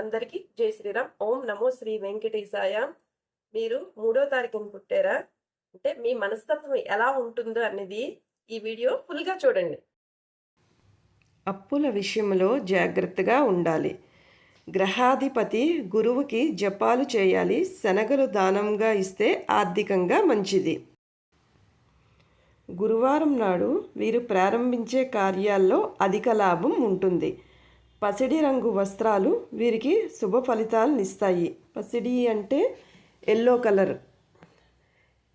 అందరికీ జై శ్రీరామ్. ఓం నమో శ్రీ వెంకటేశాయ. మీరు మూడో తారీఖున పుట్టారా? అంటే మీ మనస్తత్వం ఎలా ఉంటుందో అనేది ఈ వీడియో ఫుల్గా చూడండి. అప్పుల విషయంలో జాగ్రత్తగా ఉండాలి. గ్రహాధిపతి గురువుకి జపాలు చేయాలి. శనగలు దానంగా ఇస్తే ఆర్థికంగా మంచిది. గురువారం నాడు వీరు ప్రారంభించే కార్యాల్లో అధిక లాభం ఉంటుంది. పసిడి రంగు వస్త్రాలు వీరికి శుభ ఫలితాలను ఇస్తాయి పసిడి అంటే ఎల్లో కలర్.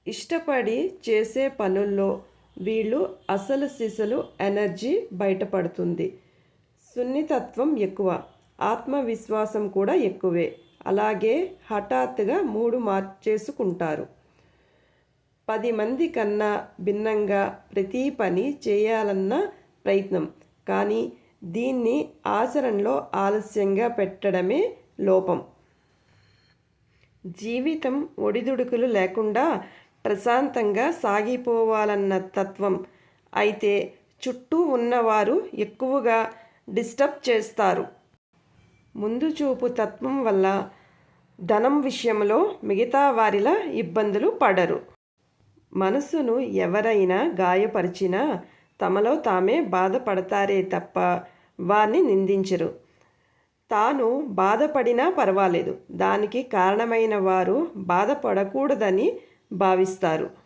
ఇష్టపడి చేసే పనుల్లో వీళ్ళు అసలు సిసలు ఎనర్జీ బయటపడుతుంది. సున్నితత్వం ఎక్కువ. ఆత్మవిశ్వాసం కూడా ఎక్కువే. అలాగే హఠాత్తుగా మూడు మార్చేసుకుంటారు. పది మంది కన్నా భిన్నంగా ప్రతి పని చేయాలన్న ప్రయత్నం. కానీ దీన్ని ఆచరణలో ఆలస్యంగా పెట్టడమే లోపం. జీవితం ఒడిదుడుకులు లేకుండా ప్రశాంతంగా సాగిపోవాలన్న తత్వం. అయితే చుట్టూ ఉన్నవారు ఎక్కువగా డిస్టర్బ్ చేస్తారు. ముందు చూపు తత్వం వల్ల ధనం విషయంలో మిగతా వారిలా ఇబ్బందులు పడరు. మనసును ఎవరైనా గాయపరిచినా తమలో తామే బాధపడతారే తప్ప వారిని నిందించరు. తాను బాధపడినా పర్వాలేదు. దానికి కారణమైన వారు బాధపడకూడదని భావిస్తారు.